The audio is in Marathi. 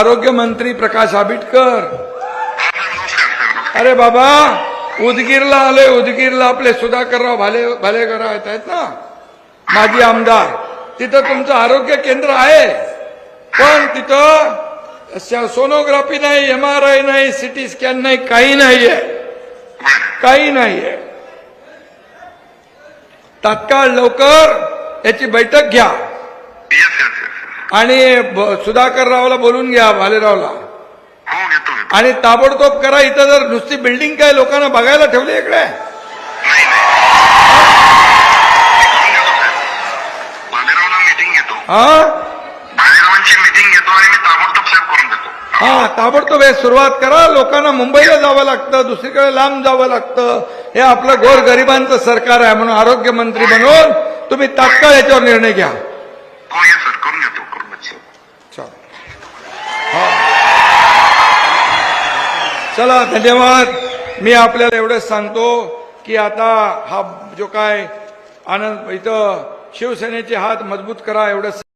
आरोग्यमंत्री प्रकाश आंबेडकर अरे बाबा उदगीरला आले उदगीरला आपले सुधाकरराव भाले भालेकर येत आहेत ना? माजी आमदार. तिथं तुमचं आरोग्य केंद्र आहे. पण तिथं सोनोग्राफी नाही एम आर आय नाही सिटी स्कॅन नाही काही नाहीये. काही नाहीये. तात्काळ लवकर याची बैठक घ्या. आणि सुधाकररावला बोलून घ्या भालेरावला. हो आणि ताबडतोब करा इथं जर नुसती बिल्डिंग काय लोकांना बघायला ठेवली इकडे? हा? ताबडतोब हा ताबडतोब हे सुरुवात करा. लोकांना मुंबईला जावं लागतं दुसरीकडे लांब जावं लागतं. हे आपलं गोर गरिबांचं सरकार आहे म्हणून आरोग्य मंत्री म्हणून तुम्ही तात्काळ याच्यावर निर्णय घ्या. चला धन्यवाद. मी आपल्याला एवढंच सांगतो की आता हा जो काय आनंद इथं शिवसेनेचे हात मजबूत करा एवढंच